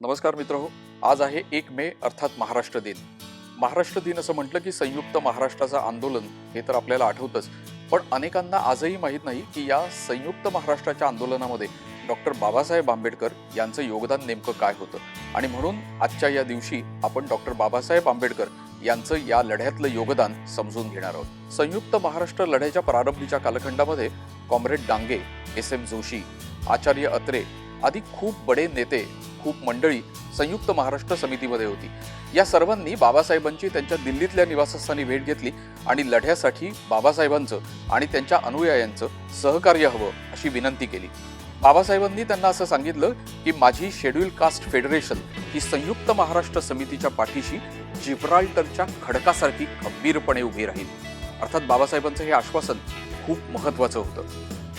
नमस्कार मित्र हो आज आहे एक मे अर्थात महाराष्ट्र दिन. महाराष्ट्र दिन असं म्हटलं की संयुक्त महाराष्ट्राचं आंदोलन हे तर आपल्याला आठवतंच. पण अनेकांना आजही माहीत नाही की या संयुक्त महाराष्ट्राच्या आंदोलनामध्ये डॉक्टर बाबासाहेब आंबेडकर यांचं योगदान नेमकं काय होतं? आणि म्हणून आजच्या या दिवशी आपण डॉक्टर बाबासाहेब आंबेडकर यांचं या लढ्यातलं योगदान समजून घेणार आहोत. संयुक्त महाराष्ट्र लढ्याच्या प्रारंभीच्या कालखंडामध्ये comrade Dange S M Joshi Acharya Atre आदी खूप बडे नेते खूप मंडळी संयुक्त महाराष्ट्र समितीमध्ये होती. या सर्वांनी बाबासाहेबांची त्यांच्या दिल्लीतल्या निवासस्थानी भेट घेतली आणि लढ्यासाठी बाबासाहेबांचं आणि त्यांच्या अनुयायांचं सहकार्य हवं अशी विनंती केली. बाबासाहेबांनी त्यांना असं सांगितलं की माझी शेड्यूल कास्ट फेडरेशन ही संयुक्त महाराष्ट्र समितीच्या पाठीशी जिब्राल्टरच्या खडकासारखी खंबीरपणे उभी राहील. अर्थात बाबासाहेबांचं हे आश्वासन खूप महत्वाचं होतं.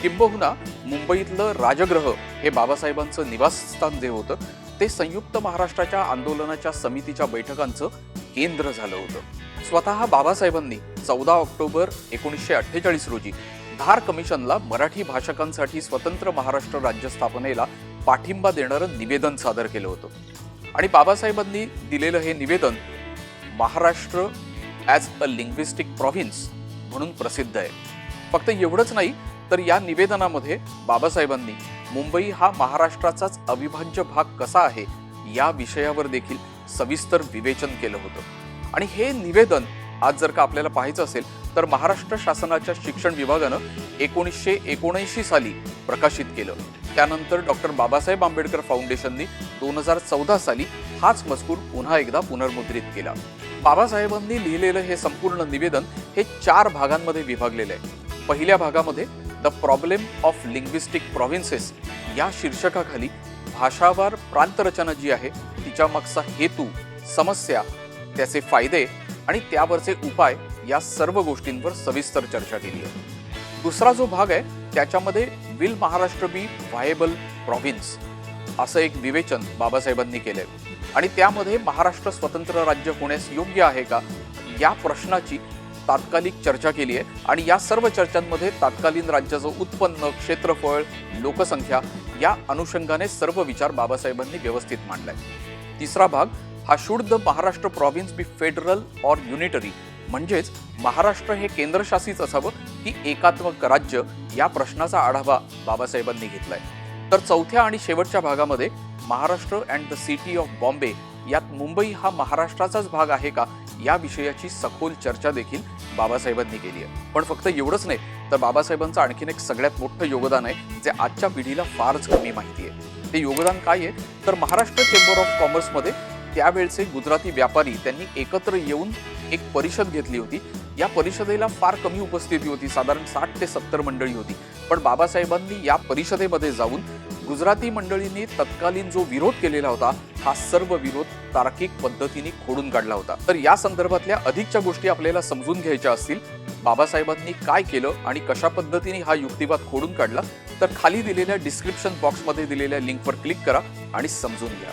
किंबहुना मुंबईतलं राजग्रह हे बाबासाहेबांचं निवासस्थान जे होतं ते संयुक्त महाराष्ट्राच्या आंदोलनाच्या समितीच्या बैठकांचं केंद्र झालं होतं. स्वतः बाबासाहेबांनी चौदा ऑक्टोबर एकोणीसशे अठ्ठेचाळीस रोजी धार कमिशनला मराठी भाषकांसाठी स्वतंत्र महाराष्ट्र राज्य स्थापनेला पाठिंबा देणारं निवेदन सादर केलं होतं. आणि बाबासाहेबांनी दिलेलं हे निवेदन Maharashtra as a linguistic province म्हणून प्रसिद्ध आहे. फक्त एवढंच नाही तर या निवेदनामध्ये बाबासाहेबांनी मुंबई हा महाराष्ट्राचाच अविभाज्य भाग कसा आहे या विषयावर देखील सविस्तर विवेचन केलं होतं. आणि हे निवेदन आज जर का आपल्याला पाहायचं असेल तर महाराष्ट्र शासनाच्या शिक्षण विभागानं एकोणीसशे एकोणऐंशी साली प्रकाशित केलं. त्यानंतर डॉक्टर बाबासाहेब आंबेडकर फाउंडेशननी दोन हजार चौदा साली हाच मजकूर पुन्हा एकदा पुनर्मुद्रित केला. बाबासाहेबांनी लिहिलेलं हे संपूर्ण निवेदन हे चार भागांमध्ये विभागलेलं आहे. पहिल्या भागामध्ये the problem of linguistic provinces या शीर्षकाखाली भाषावार प्रांतरचना जी आहे तिच्या मागचा हेतू समस्या त्याचे फायदे आणि त्यावरचे उपाय या सर्व गोष्टींवर सविस्तर चर्चा केली आहे. दुसरा जो भाग आहे त्याच्यामध्ये will Maharashtra be viable province असं एक विवेचन बाबासाहेबांनी केलंय. आणि त्यामध्ये महाराष्ट्र स्वतंत्र राज्य होण्यास योग्य आहे का? या प्रश्नाची तात्कालिक चर्चा केली आहे. आणि या सर्व चर्चांमध्ये तात्कालीन राज्याचं उत्पन्न क्षेत्रफळ लोकसंख्या या अनुषंगाने सर्व विचार बाबासाहेबांनी व्यवस्थित मांडलाय. तिसरा भाग हा should the Maharashtra province be federal or unitary म्हणजेच महाराष्ट्र हे केंद्रशासित असावं की एकात्मक राज्य या प्रश्नाचा आढावा बाबासाहेबांनी घेतलाय. तर चौथ्या आणि शेवटच्या भागामध्ये Maharashtra and the city of Bombay यात मुंबई हा महाराष्ट्राचाच भाग आहे का? या विषयाची सखोल चर्चा देखील बाबासाहेबांनी केली आहे. पण फक्त एवढंच नाही तर बाबासाहेबांचं आणखीन एक सगळ्यात मोठं योगदान आहे जे आजच्या पिढीला फारच कमी माहिती आहे. ते योगदान काय आहे? तर महाराष्ट्र चेंबर ऑफ कॉमर्समध्ये त्यावेळचे गुजराती व्यापारी त्यांनी एकत्र येऊन एक परिषद घेतली होती. या परिषदेला फार कमी उपस्थिती होती साधारण साठ ते सत्तर मंडळी होती. पण बाबासाहेबांनी या परिषदेमध्ये जाऊन गुजराती मंडळींनी तत्कालीन जो विरोध केलेला होता हा सर्व विरोध तार्किक पद्धतीने खोडून काढला होता. तर या संदर्भातल्या अधिकच्या गोष्टी आपल्याला समजून घ्यायच्या असतील. बाबासाहेबांनी काय केलं आणि कशा पद्धतीने हा युक्तिवाद खोडून काढला तर खाली दिलेल्या डिस्क्रिप्शन बॉक्समध्ये दिलेल्या लिंकवर क्लिक करा आणि समजून घ्या.